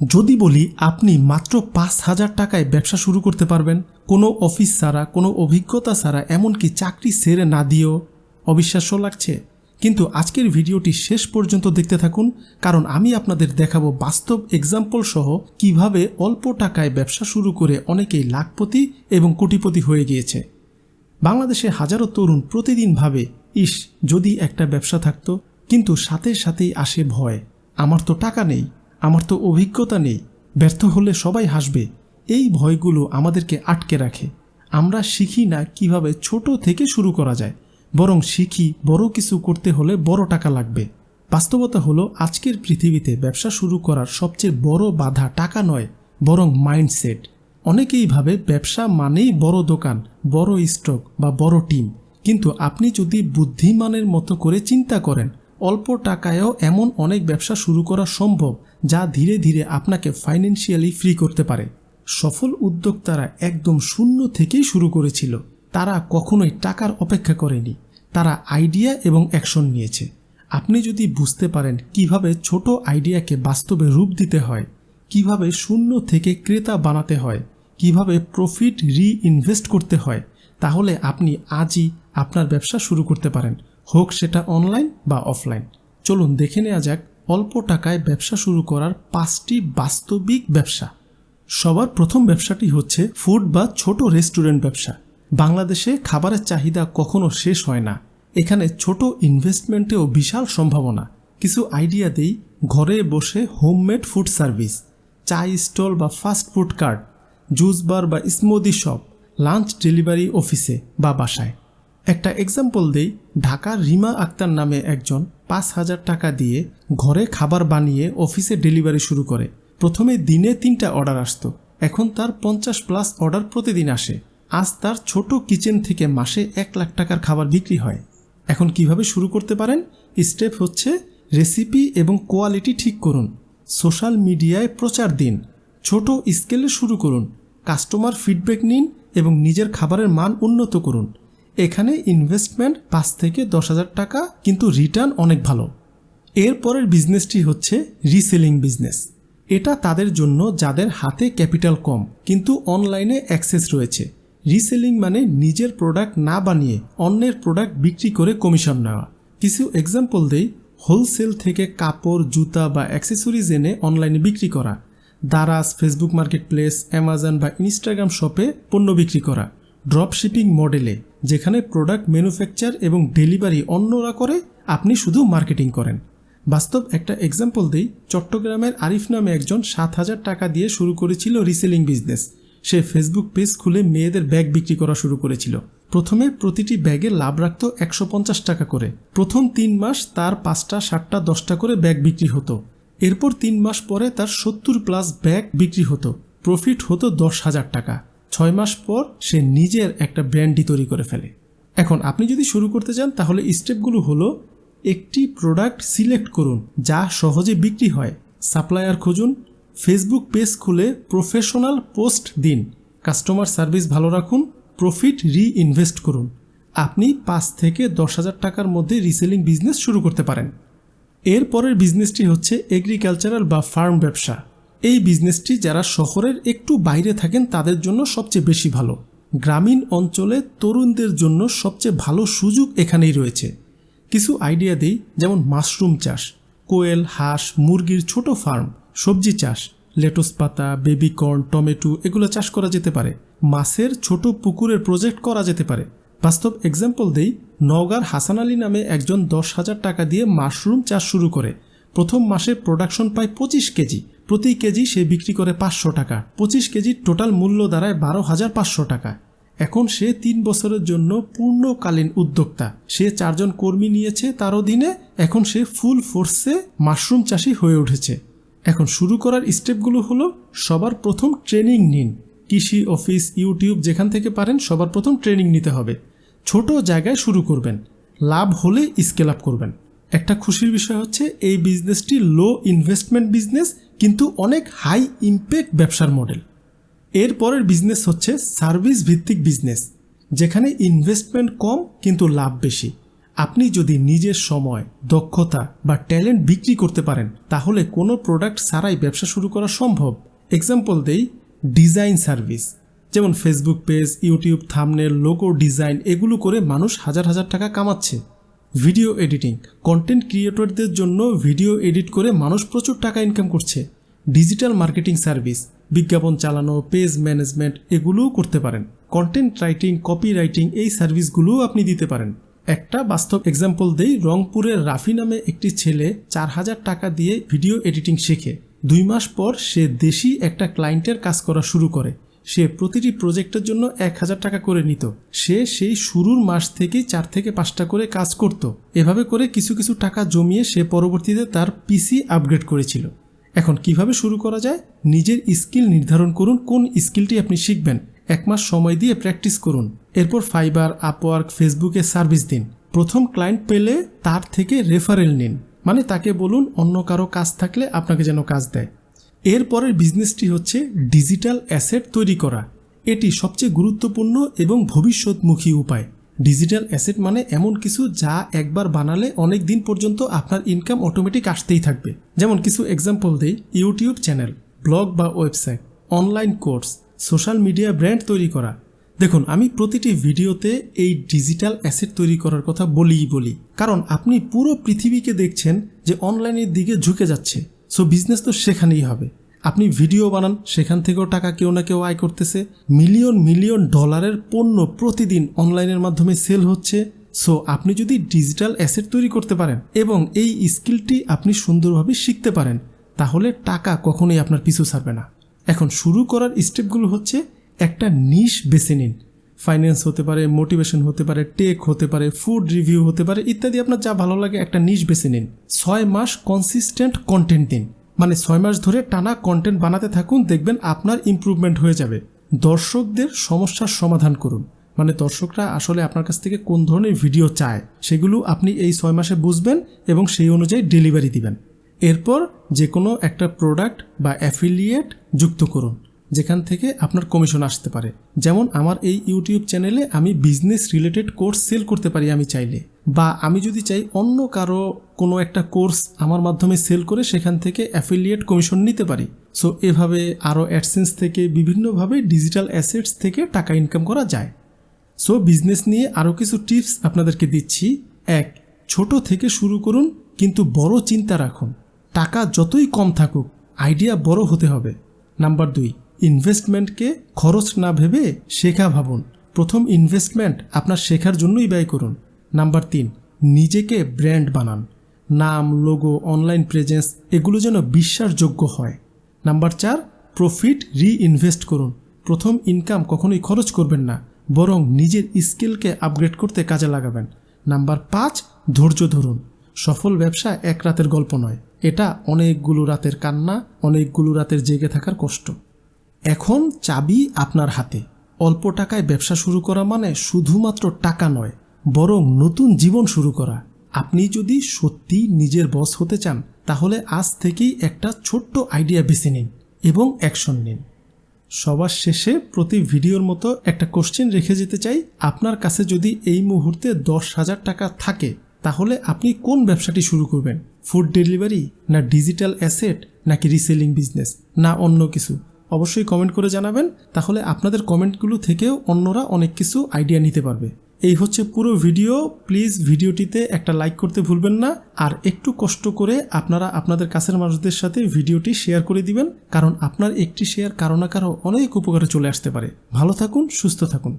যদি বলি আপনি মাত্র পাঁচ হাজার টাকায় ব্যবসা শুরু করতে পারবেন, কোনো অফিস ছাড়া, কোনো অভিজ্ঞতা ছাড়া, এমনকি চাকরি ছেড়ে না দিয়েও অবিশ্বাস্য লাগছে। কিন্তু আজকের ভিডিওটি শেষ পর্যন্ত দেখতে থাকুন, কারণ আমি আপনাদের দেখাবো বাস্তব এক্সাম্পল সহ কীভাবে অল্প টাকায় ব্যবসা শুরু করে অনেকেই লাখপতি এবং কোটিপতি হয়ে গিয়েছে। বাংলাদেশে হাজারো তরুণ প্রতিদিন ভাবে, ইস, যদি একটা ব্যবসা থাকতো, কিন্তু সাথে সাথেই আসে ভয়। আমার তো টাকা নেই। আমার তো অভিজ্ঞতা নেই। ব্যর্থ হলে সবাই হাসবে। এই ভয়গুলো আমাদেরকে আটকে রাখে। আমরা শিখি না কীভাবে ছোট থেকে শুরু করা যায়। বরং শিখি বড় কিছু করতে হলে বড় টাকা লাগবে। বাস্তবতা হলো, আজকের পৃথিবীতে ব্যবসা শুরু করার সবচেয়ে বড় বাধা টাকা নয়, বরং মাইন্ডসেট। অনেকেই ভাবে ব্যবসা মানেই বড় দোকান, বড় স্টক বা বড় টিম। কিন্তু আপনি যদি বুদ্ধিমানের মতো করে চিন্তা করেন অল্প টাকায়ও এমন অনেক ব্যবসা শুরু করা সম্ভব যা ধীরে ধীরে আপনাকে ফাইন্যান্সিয়ালি ফ্রি করতে পারে। সফল উদ্যোক্তারা একদম শূন্য থেকেই শুরু করেছিল। তারা কখনোই টাকার অপেক্ষা করেনি। তারা আইডিয়া এবং অ্যাকশন নিয়েছে। আপনি যদি বুঝতে পারেন কীভাবে ছোট আইডিয়াকে বাস্তবে রূপ দিতে হয়, কীভাবে শূন্য থেকে ক্রেতা বানাতে হয়, কীভাবে প্রফিট রিইনভেস্ট করতে হয়, তাহলে আপনি আজই আপনার ব্যবসা শুরু করতে পারেন। হোক সেটা অনলাইন বা অফলাইন চলুন দেখে নেওয়া যাক অল্প টাকায় ব্যবসা শুরু করার পাঁচটি বাস্তবিক ব্যবসা। সবার প্রথম ব্যবসাটি হচ্ছে ফুড বা ছোট রেস্টুরেন্ট ব্যবসা। বাংলাদেশে খাবারের চাহিদা কখনো শেষ হয় না। এখানে ছোট ইনভেস্টমেন্টেও বিশাল সম্ভাবনা। কিছু আইডিয়া দেই, ঘরে বসে হোমমেড ফুড সার্ভিস চা স্টল বা fast food cart juice bar বা স্মুদি শপ লাঞ্চ ডেলিভারি অফিসে বা বাসায়। একটা এক্সাম্পল দেই। ঢাকার রিমা আক্তার নামে একজন পাঁচ হাজার টাকা দিয়ে ঘরে খাবার বানিয়ে অফিসে ডেলিভারি শুরু করে। প্রথমে দিনে তিনটা অর্ডার আসতো। এখন তার পঞ্চাশ প্লাস অর্ডার প্রতিদিন আসে। আজ তার ছোট কিচেন থেকে মাসে এক লাখ টাকার খাবার বিক্রি হয়। এখন কীভাবে শুরু করতে পারেন? স্টেপ হচ্ছে রেসিপি এবং কোয়ালিটি ঠিক করুন। সোশ্যাল মিডিয়ায় প্রচার দিন। ছোট স্কেলে শুরু করুন। কাস্টমার ফিডব্যাক নিন এবং নিজের খাবারের মান উন্নত করুন। এখানে ইনভেস্টমেন্ট পাঁচ থেকে দশ হাজার টাকা, কিন্তু রিটার্ন অনেক ভালো। এরপরের বিজনেসটি হচ্ছে রিসেলিং বিজনেস এটা তাদের জন্য যাদের হাতে ক্যাপিটাল কম, কিন্তু অনলাইনে অ্যাক্সেস রয়েছে। রিসেলিং মানে নিজের প্রোডাক্ট না বানিয়ে অন্যের প্রোডাক্ট বিক্রি করে কমিশন নেওয়া। কিছু এক্সাম্পল দেই। হোলসেল থেকে কাপড়, জুতা বা অ্যাক্সেসরিজ এনে অনলাইনে বিক্রি করা। Daraz Facebook marketplace Amazon বা ইনস্টাগ্রাম শপে পণ্য বিক্রি করা। ড্রপ শিপিং মডেলে যেখানে প্রোডাক্ট ম্যানুফ্যাকচার এবং ডেলিভারি অন্যরা করে, আপনি শুধু মার্কেটিং করেন। বাস্তব একটা এক্সাম্পল দিই, চট্টগ্রামের আরিফ নামে একজন সাত হাজার টাকা দিয়ে শুরু করেছিল রিসেলিং বিজনেস সে ফেসবুক পেজ খুলে মেয়েদের ব্যাগ বিক্রি করা শুরু করেছিল। প্রথমে প্রতিটি ব্যাগে লাভ রাখত একশো পঞ্চাশ টাকা করে। প্রথম তিন মাস তার পাঁচটা, সাতটা, দশটা করে ব্যাগ বিক্রি হতো। এরপর তিন মাস পরে তার সত্তর প্লাস ব্যাগ বিক্রি হতো। প্রফিট হতো দশ হাজার টাকা। ছয় মাস পর সে নিজের একটা ব্র্যান্ডই তৈরি করে ফেলে। এখন আপনি যদি শুরু করতে চান, তাহলে স্টেপগুলো হলো একটি প্রোডাক্ট সিলেক্ট করুন, যা সহজে বিক্রি হয়। সাপ্লায়ার খুঁজুন, ফেসবুক পেজ খুলে প্রফেশনাল পোস্ট দিন, কাস্টমার সার্ভিস ভালো রাখুন, প্রফিট রিইনভেস্ট করুন। আপনি পাঁচ থেকে দশ হাজার টাকার মধ্যে রিসেলিং বিজনেস শুরু করতে পারেন। এর পরের বিজনেসটি হচ্ছে এগ্রিকালচারাল বা ফার্ম ব্যবসা। এই বিজনেসটি যারা শহরের একটু বাইরে থাকেন তাদের জন্য সবচেয়ে বেশি ভালো। গ্রামীণ অঞ্চলে তরুণদের জন্য সবচেয়ে ভালো সুযোগ এখানেই রয়েছে। কিছু আইডিয়া দিই, যেমন মাশরুম চাষ, কোয়েল, হাঁস, মুরগির ছোট ফার্ম, সবজি চাষ, লেটুস পাতা বেবিকর্ন টমেটো, এগুলো চাষ করা যেতে পারে। মাছের ছোট পুকুরের প্রজেক্ট করা যেতে পারে। বাস্তব এক্সাম্পল দেই, নওগাঁর হাসান আলী নামে একজন দশ হাজার টাকা দিয়ে মাশরুম চাষ শুরু করে। প্রথম মাসে প্রোডাকশন পায় পঁচিশ কেজি। প্রতি কেজি সে বিক্রি করে পাঁচশো টাকা। পঁচিশ কেজির টোটাল মূল্য দাঁড়ায় বারো হাজার পাঁচশো টাকা। এখন সে তিন বছরের জন্য পূর্ণকালীন উদ্যোক্তা। সে চারজন কর্মী নিয়েছে তার অধীনে, এখন সে ফুল ফোর্সে মাশরুম চাষি হয়ে উঠেছে। এখন শুরু করার স্টেপগুলো হলো, সবার প্রথম ট্রেনিং নিন। কৃষি অফিস, ইউটিউব যেখান থেকে পারেন, সবার প্রথম ট্রেনিং নিতে হবে। ছোট জায়গায় শুরু করবেন। লাভ হলে স্কেল আপ করবেন। একটা খুশির বিষয় হচ্ছে, এই বিজনেসটি লো ইনভেস্টমেন্ট বিজনেস কিন্তু অনেক হাই ইম্প্যাক্ট ব্যবসার মডেল এর পরের বিজনেস হচ্ছে সার্ভিস ভিত্তিক বিজনেস যেখানে ইনভেস্টমেন্ট কম কিন্তু লাভ বেশি। আপনি যদি নিজের সময়, দক্ষতা বা ট্যালেন্ট বিক্রি করতে পারেন, তাহলে কোনো প্রোডাক্ট ছাড়াই ব্যবসা শুরু করা সম্ভব। এক্সাম্পল দেই ডিজাইন সার্ভিস যেমন Facebook page YouTube thumbnail logo design এগুলো করে মানুষ হাজার হাজার টাকা কামাচ্ছে। ভিডিও এডিটিং কন্টেন্ট ক্রিয়েটরদের জন্য ভিডিও এডিট করে মানুষ প্রচুর টাকা ইনকাম করছে। ডিজিটাল মার্কেটিং সার্ভিস বিজ্ঞাপন চালানো পেজ ম্যানেজমেন্ট এগুলোও করতে পারেন। কন্টেন্ট রাইটিং কপি রাইটিং এই সার্ভিসগুলোও আপনি দিতে পারেন। একটা বাস্তব এক্সাম্পল দেই, রংপুরের রাফি নামে একটি ছেলে চার হাজার টাকা দিয়ে ভিডিও এডিটিং শেখে। দুই মাস পর সে দেশি একটা ক্লায়েন্টের কাজ করা শুরু করে। সে প্রতিটি প্রজেক্টের জন্য এক হাজার টাকা করে নিত। সে সেই শুরুর মাস থেকেই চার থেকে পাঁচটা করে কাজ করত। এভাবে করে কিছু কিছু টাকা জমিয়ে সে পরবর্তীতে তার পিসি আপগ্রেড করেছিল। এখন কীভাবে শুরু করা যায়? নিজের স্কিল নির্ধারণ করুন, কোন স্কিলটি আপনি শিখবেন। এক মাস সময় দিয়ে প্র্যাকটিস করুন। এরপর ফাইবার, আপওয়ার্ক, ফেসবুকে সার্ভিস দিন। প্রথম ক্লায়েন্ট পেলে তার থেকে রেফারেল নিন। মানে তাকে বলুন, অন্য কারও কাজ থাকলে আপনাকে যেন কাজ দেয়। এরপরের বিজনেসটি হচ্ছে ডিজিটাল অ্যাসেট তৈরি করা। এটি সবচেয়ে গুরুত্বপূর্ণ এবং ভবিষ্যৎমুখী উপায়। ডিজিটাল অ্যাসেট মানে এমন কিছু যা একবার বানালে অনেক দিন পর্যন্ত আপনার ইনকাম অটোমেটিক আসতেই থাকবে। যেমন কিছু এক্সাম্পল দেই, ইউটিউব চ্যানেল ব্লগ বা website online course social media brand তৈরি করা। দেখুন, আমি প্রতিটি ভিডিওতে এই ডিজিটাল অ্যাসেট তৈরি করার কথা বলিই বলি। কারণ আপনি পুরো পৃথিবীকে দেখছেন যে অনলাইনের দিকে ঝুঁকে যাচ্ছে। সো বিজনেস তো সেখানেই হবে। আপনি ভিডিও বানান, সেখান থেকেও টাকা কেউ না কেউ আয় করতেছে। মিলিয়ন মিলিয়ন ডলারের পণ্য প্রতিদিন অনলাইনের মাধ্যমে সেল হচ্ছে। সো আপনি যদি ডিজিটাল অ্যাসেট তৈরি করতে পারেন এবং এই স্কিলটি আপনি সুন্দরভাবে শিখতে পারেন, তাহলে টাকা কখনোই আপনার পিছু ছাড়বে না। এখন শুরু করার স্টেপগুলো হচ্ছে একটা নিশ বেছে নিন। ফাইন্যান্স হতে পারে মোটিভেশন হতে পারে টেক হতে পারে ফুড রিভিউ হতে পারে, ইত্যাদি আপনার যা ভালো লাগে একটা নিশ বেছে নিন। ছয় মাস কনসিস্টেন্ট কন্টেন্ট দিন। মানে ছয় মাস ধরে টানা কন্টেন্ট বানাতে থাকুন, দেখবেন আপনার ইমপ্রুভমেন্ট হয়ে যাবে। দর্শকদের সমস্যার সমাধান করুন। মানে দর্শকরা আসলে আপনার কাছ থেকে কোন ধরনের ভিডিও চায়, সেগুলো আপনি এই ছয় মাসে বুঝবেন এবং সেই অনুযায়ী ডেলিভারি দিবেন। এরপর যে কোনো একটা প্রোডাক্ট বা অ্যাফিলিয়েট যুক্ত করুন। যেখান থেকে আপনার কমিশন আসতে পারে। যেমন আমার এই ইউটিউব চ্যানেলে আমি বিজনেস রিলেটেড কোর্স সেল করতে পারি আমি চাইলে। বা আমি যদি চাই অন্য কারও কোনো একটা কোর্স আমার মাধ্যমে সেল করে সেখান থেকে অ্যাফিলিয়েট কমিশন নিতে পারি। সো এভাবে আরও অ্যাডসেন্স থেকে বিভিন্নভাবে ডিজিটাল অ্যাসেটস থেকে টাকা ইনকাম করা যায়। সো বিজনেস নিয়ে আরও কিছু টিপস আপনাদেরকে দিচ্ছি। এক, ছোট থেকে শুরু করুন, কিন্তু বড় চিন্তা রাখুন। টাকা যতই কম থাকুক আইডিয়া বড় হতে হবে। নাম্বার দুই ইনভেস্টমেন্টকে খরচ না ভেবে শেখা ভাবুন। প্রথম ইনভেস্টমেন্ট আপনার শেখার জন্যই ব্যয় করুন। নাম্বার তিন, নিজেকে ব্র্যান্ড বানান। নাম লোগো অনলাইন প্রেজেন্স এগুলো যেন বিশ্বাসযোগ্য হয়। নাম্বার চার প্রফিট রিইনভেস্ট করুন। প্রথম ইনকাম কখনোই খরচ করবেন না, বরং নিজের স্কিলকে আপগ্রেড করতে কাজে লাগাবেন। নাম্বার পাঁচ, ধৈর্য ধরুন। সফল ব্যবসা এক রাতের গল্প নয়, এটা অনেকগুলো রাতের কান্না, অনেকগুলো রাতের জেগে থাকার কষ্ট। এখন চাবি আপনার হাতে। অল্প টাকায় ব্যবসা শুরু করা মানে শুধুমাত্র টাকা নয়, বরং নতুন জীবন শুরু করা। আপনি যদি সত্যি নিজের বস হতে চান, তাহলে আজ থেকেই একটা ছোট্ট আইডিয়া বেছে নিন এবং অ্যাকশন নিন। সবার শেষে প্রতি ভিডিওর মতো একটা কোশ্চেন রেখে যেতে চাই, আপনার কাছে যদি এই মুহূর্তে দশ হাজার টাকা থাকে, তাহলে আপনি কোন ব্যবসাটি শুরু করবেন? ফুড ডেলিভারি, না ডিজিটাল অ্যাসেট, নাকি রিসেলিং বিজনেস, না অন্য কিছু? অবশ্যই কমেন্ট করে জানাবেন, তাহলে আপনাদের কমেন্টগুলো থেকেও অন্যরা অনেক কিছু আইডিয়া নিতে পারবে। এই হচ্ছে পুরো ভিডিও প্লিজ ভিডিওটিতে একটা লাইক করতে ভুলবেন না, আর একটু কষ্ট করে আপনারা আপনাদের কাছের মানুষদের সাথে ভিডিওটি শেয়ার করে দিবেন, কারণ আপনার একটি শেয়ার কারও না কারও অনেক উপকারে চলে আসতে পারে। ভালো থাকুন, সুস্থ থাকুন।